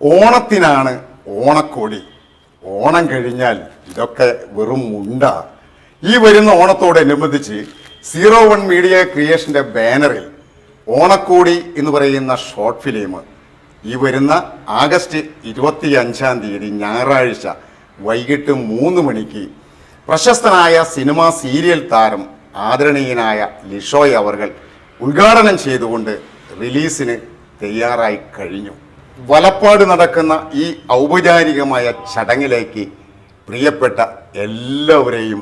ഓണത്തിനാണ് ഓണക്കോടി. ഓണം കഴിഞ്ഞാൽ ഇതൊക്കെ വെറും മുണ്ട. ഈ വരുന്ന ഓണത്തോടനുബന്ധിച്ച് സീറോ വൺ മീഡിയ ക്രിയേഷന്റെ ബാനറിൽ ഓണക്കോടി എന്ന് പറയുന്ന ഷോർട്ട് ഫിലിം ഈ വരുന്ന ആഗസ്റ്റ് ഇരുപത്തി അഞ്ചാം തീയതി ഞായറാഴ്ച വൈകിട്ട് മൂന്ന് മണിക്ക് പ്രശസ്തനായ സിനിമാ സീരിയൽ താരം ആദരണീയനായ ലിഷോയ് അവർ ഉദ്ഘാടനം ചെയ്തുകൊണ്ട് റിലീസിന് തയ്യാറായി കഴിഞ്ഞു. വലപ്പാട് നടക്കുന്ന ഈ ഔപചാരികമായ ചടങ്ങിലേക്ക് പ്രിയപ്പെട്ട എല്ലാവരെയും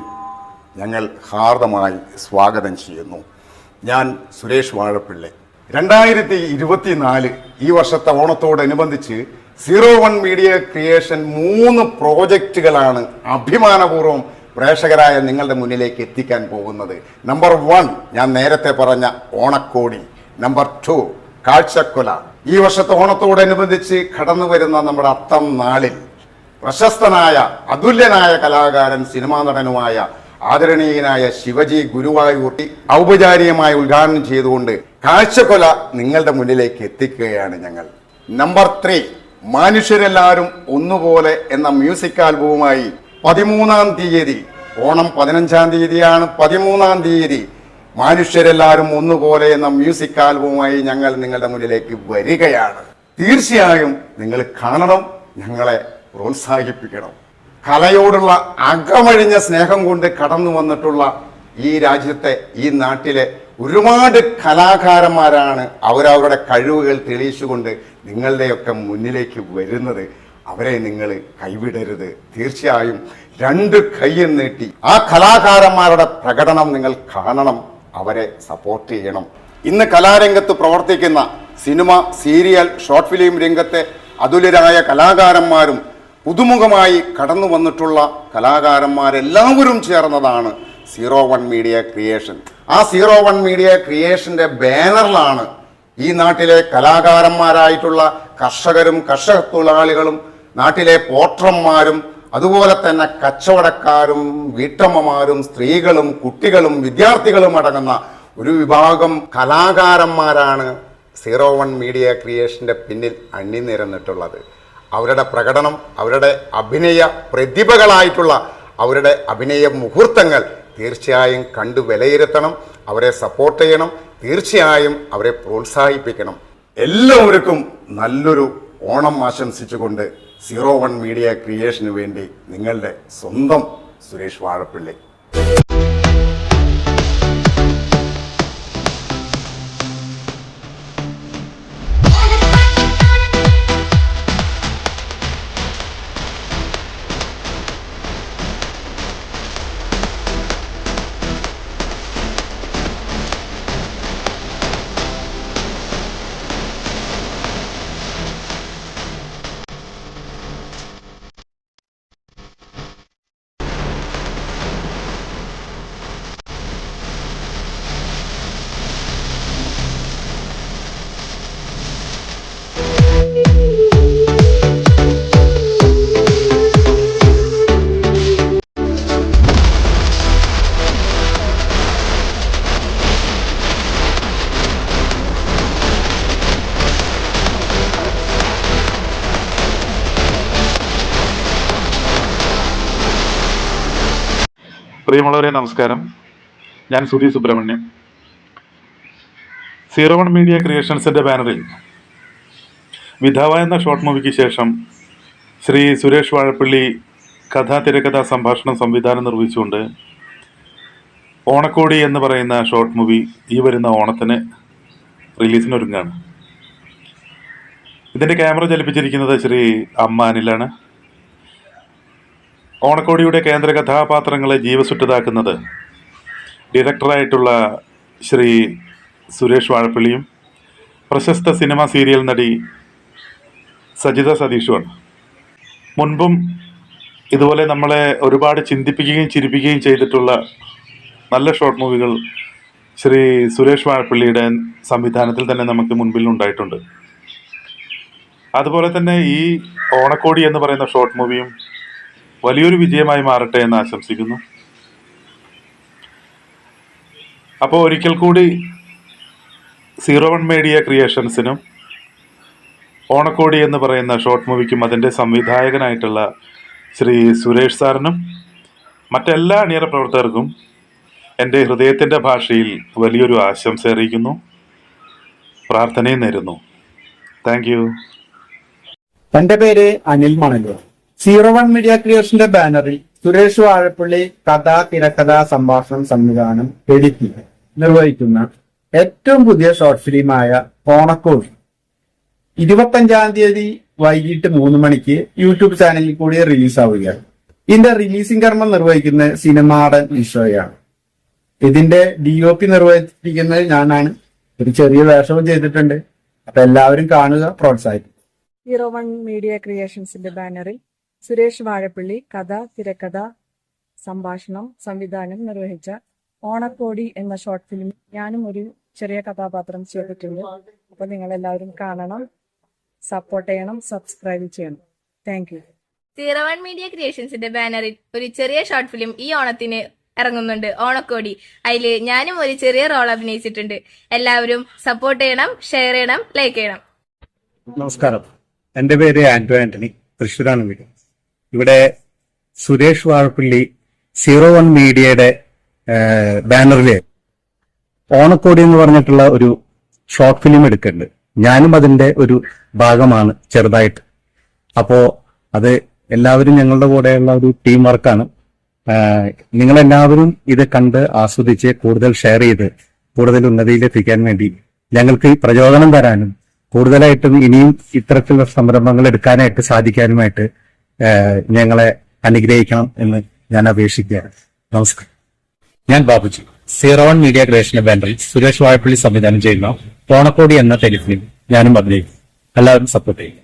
ഞങ്ങൾ ഹാർദമായി സ്വാഗതം ചെയ്യുന്നു. ഞാൻ സുരേഷ് വാഴപ്പിള്ളി. രണ്ടായിരത്തി ഇരുപത്തിനാല് ഈ വർഷത്തെ ഓണത്തോടനുബന്ധിച്ച് സീറോ വൺ മീഡിയ ക്രിയേഷൻ മൂന്ന് പ്രോജക്റ്റുകളാണ് അഭിമാനപൂർവം പ്രേക്ഷകരായ നിങ്ങളുടെ മുന്നിലേക്ക് എത്തിക്കാൻ പോകുന്നത്. നമ്പർ വൺ ഞാൻ നേരത്തെ പറഞ്ഞ ഓണക്കോടി. നമ്പർ ടു കാഴ്ചക്കൊല. ഈ വർഷത്തെ ഓണത്തോടനുബന്ധിച്ച് കടന്നു വരുന്ന നമ്മുടെ അത്തം നാളിൽ പ്രശസ്തനായ അതുല്യനായ കലാകാരൻ സിനിമാ നടനുമായ ആദരണീയനായ ശിവജി ഗുരുവായൂർ ഔപചാരികമായി ഉദ്ഘാടനം ചെയ്തുകൊണ്ട് കാഴ്ചക്കൊല നിങ്ങളുടെ മുന്നിലേക്ക് എത്തിക്കുകയാണ് ഞങ്ങൾ. നമ്പർ ത്രീ മനുഷ്യരെല്ലാവരും ഒന്നുപോലെ എന്ന മ്യൂസിക് ആൽബവുമായി പതിമൂന്നാം തീയതി ഓണം പതിനഞ്ചാം തീയതിയാണ് പതിമൂന്നാം തീയതി. മനുഷ്യരെല്ലാവരും ഒന്നുപോലെ എന്ന മ്യൂസിക് ആൽബവുമായി ഞങ്ങൾ നിങ്ങളുടെ മുന്നിലേക്ക് വരികയാണ്. തീർച്ചയായും നിങ്ങൾ കാണണം ഞങ്ങളെ പ്രോത്സാഹിപ്പിക്കണം. കലയോടുള്ള അകമഴിഞ്ഞ സ്നേഹം കൊണ്ട് കടന്നു വന്നിട്ടുള്ള ഈ രാജ്യത്തെ ഈ നാട്ടിലെ ഒരുപാട് കലാകാരന്മാരാണ് അവരവരുടെ കഴിവുകൾ തെളിയിച്ചുകൊണ്ട് നിങ്ങളുടെയൊക്കെ മുന്നിലേക്ക് വരുന്നത്. അവരെ നിങ്ങൾ കൈവിടരുത്. തീർച്ചയായും രണ്ട് കൈയും നീട്ടി ആ കലാകാരന്മാരുടെ പ്രകടനം നിങ്ങൾ കാണണം. അവരെ സപ്പോർട്ട് ചെയ്യണം. ഇന്ന് കലാരംഗത്ത് പ്രവർത്തിക്കുന്ന സിനിമ സീരിയൽ ഷോർട്ട് ഫിലിം രംഗത്തെ അതുലരായ കലാകാരന്മാരും പുതുമുഖമായി കടന്നു വന്നിട്ടുള്ള കലാകാരന്മാരെല്ലാവരും ചേർന്നതാണ് സീറോ വൺ മീഡിയ ക്രിയേഷൻ ആ സീറോ വൺ മീഡിയ ക്രിയേഷന്റെ ബാനറിലാണ് ഈ നാട്ടിലെ കലാകാരന്മാരായിട്ടുള്ള കർഷകരും കർഷക തൊഴിലാളികളും നാട്ടിലെ പോട്രന്മാരും അതുപോലെ തന്നെ കച്ചവടക്കാരും വീട്ടമ്മമാരും സ്ത്രീകളും കുട്ടികളും വിദ്യാർത്ഥികളും അടങ്ങുന്ന ഒരു വിഭാഗം കലാകാരന്മാരാണ് സീറോ വൺ മീഡിയ ക്രിയേഷന്റെ പിന്നിൽ അണിനിരന്നിട്ടുള്ളത്. അവരുടെ പ്രകടനം അവരുടെ അഭിനയ പ്രതിഭകളായിട്ടുള്ള അവരുടെ അഭിനയ മുഹൂർത്തങ്ങൾ തീർച്ചയായും കണ്ടു വിലയിരുത്തണം അവരെ സപ്പോർട്ട് ചെയ്യണം തീർച്ചയായും അവരെ പ്രോത്സാഹിപ്പിക്കണം. എല്ലാവർക്കും നല്ലൊരു ഓണം ആശംസിച്ചുകൊണ്ട് സീറോ വൺ മീഡിയ ക്രിയേഷന് വേണ്ടി നിങ്ങളുടെ സ്വന്തം സുരേഷ് വാഴപ്പിള്ളി. പ്രിയമുള്ളവരെ നമസ്കാരം. ഞാൻ Sudhi Subramaniam. Zero one media ക്രിയേഷൻസിന്റെ ബാനറിൽ വിധവ എന്ന ഷോർട്ട് മൂവിക്ക് ശേഷം ശ്രീ സുരേഷ് വാഴപ്പള്ളി കഥാ തിരക്കഥാ സംഭാഷണം സംവിധാനം നിർവഹിച്ചുകൊണ്ട് ഓണക്കോടി എന്ന് പറയുന്ന ഷോർട്ട് മൂവി ഈ വരുന്ന ഓണത്തിന് റിലീസിനൊരുങ്ങാണ് ഇതിന്റെ ക്യാമറ ചലിപ്പിച്ചിരിക്കുന്നത് ശ്രീ അമ്മ അനിലാണ് ഓണക്കോടിയുടെ കേന്ദ്ര കഥാപാത്രങ്ങളെ ജീവസുറ്റതാക്കുന്നത് ഡയറക്ടറായിട്ടുള്ള ശ്രീ സുരേഷ് വാഴപ്പള്ളിയും പ്രശസ്ത സിനിമ സീരിയൽ നടി സജിത സതീഷുമാണ്. മുൻപും ഇതുപോലെ നമ്മളെ ഒരുപാട് ചിന്തിപ്പിക്കുകയും ചിരിപ്പിക്കുകയും ചെയ്തിട്ടുള്ള നല്ല ഷോർട്ട് മൂവികൾ ശ്രീ സുരേഷ് വാഴപ്പള്ളിയുടെ സംവിധാനത്തിൽ തന്നെ നമുക്ക് മുൻപിൽ ഉണ്ടായിട്ടുണ്ട്. അതുപോലെ തന്നെ ഈ ഓണക്കോടി എന്ന് പറയുന്ന ഷോർട്ട് മൂവിയും വലിയൊരു വിജയമായി മാറട്ടെ എന്ന് ആശംസിക്കുന്നു. അപ്പോൾ ഒരിക്കൽ കൂടി സീറോ വൺ മീഡിയ ക്രിയേഷൻസിനും ഓണക്കോടി എന്ന് പറയുന്ന ഷോർട്ട് മൂവിക്കും അതിന്റെ സംവിധായകനായിട്ടുള്ള ശ്രീ സുരേഷ് സാറിനും മറ്റെല്ലാ അണിയറ പ്രവർത്തകർക്കും എന്റെ ഹൃദയത്തിന്റെ ഭാഷയിൽ വലിയൊരു ആശംസ അറിയിക്കുന്നു. പ്രാർത്ഥനയും നേരുന്നു. Thank you. എന്റെ പേര് Anil Manalur zero one media ക്രിയേഷന്റെ ബാനറിൽ സുരേഷ് വാഴപ്പള്ളി കഥ തിരക്കഥ സംഭാഷണം സംവിധാനം എഡിറ്റിംഗ് നിർവഹിക്കുന്ന ഏറ്റവും പുതിയ ഷോർട്ട് ഫിലിമായ ഓണക്കോഴി ഇരുപത്തഞ്ചാം തീയതി വൈകിട്ട് മൂന്ന് മണിക്ക് യൂട്യൂബ് ചാനലിൽ കൂടി റിലീസ് ആവുകയാണ് ഇതിന്റെ റിലീസിംഗ് കർമ്മം നിർവഹിക്കുന്ന സിനിമാടൻ ഈശോയാണ്. ഇതിന്റെ ഡി ഒ പി നിർവഹിച്ചിരിക്കുന്നത് ഞാനാണ്. ഒരു ചെറിയ വേഷവും ചെയ്തിട്ടുണ്ട്. അപ്പൊ എല്ലാവരും കാണുക പ്രോത്സാഹിപ്പിക്കും സീറോ വൺ മീഡിയ ക്രിയേഷൻസിന്റെ ബാനറിൽ സുരേഷ് വാഴപ്പള്ളി കഥ തിരക്കഥ സംഭാഷണം സംവിധാനം നിർവഹിച്ച ഓണക്കോടി എന്ന ഷോർട്ട് ഫിലിം ഞാനും ഒരു ചെറിയ കഥാപാത്രം ചെയ്തിട്ടുണ്ട്. അപ്പൊ നിങ്ങൾ എല്ലാവരും കാണണം സപ്പോർട്ട് ചെയ്യണം സബ്സ്ക്രൈബ് ചെയ്യണം. Thank you zero one media ക്രിയേഷൻസിന്റെ ബാനറിൽ ഒരു ചെറിയ ഷോർട്ട് ഫിലിം ഈ ഓണത്തിന് ഇറങ്ങുന്നുണ്ട് ഓണക്കോടി. അതിൽ ഞാനും ഒരു ചെറിയ റോൾ അഭിനയിച്ചിട്ടുണ്ട്. എല്ലാവരും സപ്പോർട്ട് ചെയ്യണം ഷെയർ ചെയ്യണം ലൈക്ക് ചെയ്യണം. നമസ്കാരം. എന്റെ പേര് ആന്റോ ആന്റണി. തൃശ്ശൂരാണ് വീട്. ഇവിടെ സുരേഷ് വാഴപ്പള്ളി സീറോ വൺ മീഡിയയുടെ ബാനറിൽ ഓണക്കോടി എന്ന് പറഞ്ഞിട്ടുള്ള ഒരു ഷോർട്ട് ഫിലിം എടുക്കുന്നുണ്ട് ഞാനും അതിന്റെ ഒരു ഭാഗമാണ് ചെറുതായിട്ട്. അപ്പോ അത് എല്ലാവരും ഞങ്ങളുടെ കൂടെയുള്ള ഒരു ടീം വർക്കാണ് നിങ്ങൾ എല്ലാവരും ഇത് കണ്ട് ആസ്വദിച്ച് കൂടുതൽ ഷെയർ ചെയ്ത് കൂടുതൽ ഉന്നതിയിലെത്തിക്കാൻ വേണ്ടി ഞങ്ങൾക്ക് പ്രചോദനം തരാനും കൂടുതലായിട്ടും ഇനിയും ഇത്തരത്തിലുള്ള സംരംഭങ്ങൾ എടുക്കാനായിട്ട് സാധിക്കാനുമായിട്ട് ഞങ്ങളെ അനുഗ്രഹിക്കണം എന്ന് ഞാൻ അപേക്ഷിക്കുകയാണ്. നമസ്കാരം. ഞാൻ ബാബുജി. സീറോ വൺ മീഡിയ ക്രിയേഷന്റെ ബാനറിൽ സുരേഷ് വാഴപ്പള്ളി സംവിധാനം ചെയ്യുന്ന ഓണക്കോടി എന്ന ടെലിഫിലിം ഞാനും അഭിനയിക്കും. എല്ലാവരും സപ്പോർട്ട് ചെയ്യും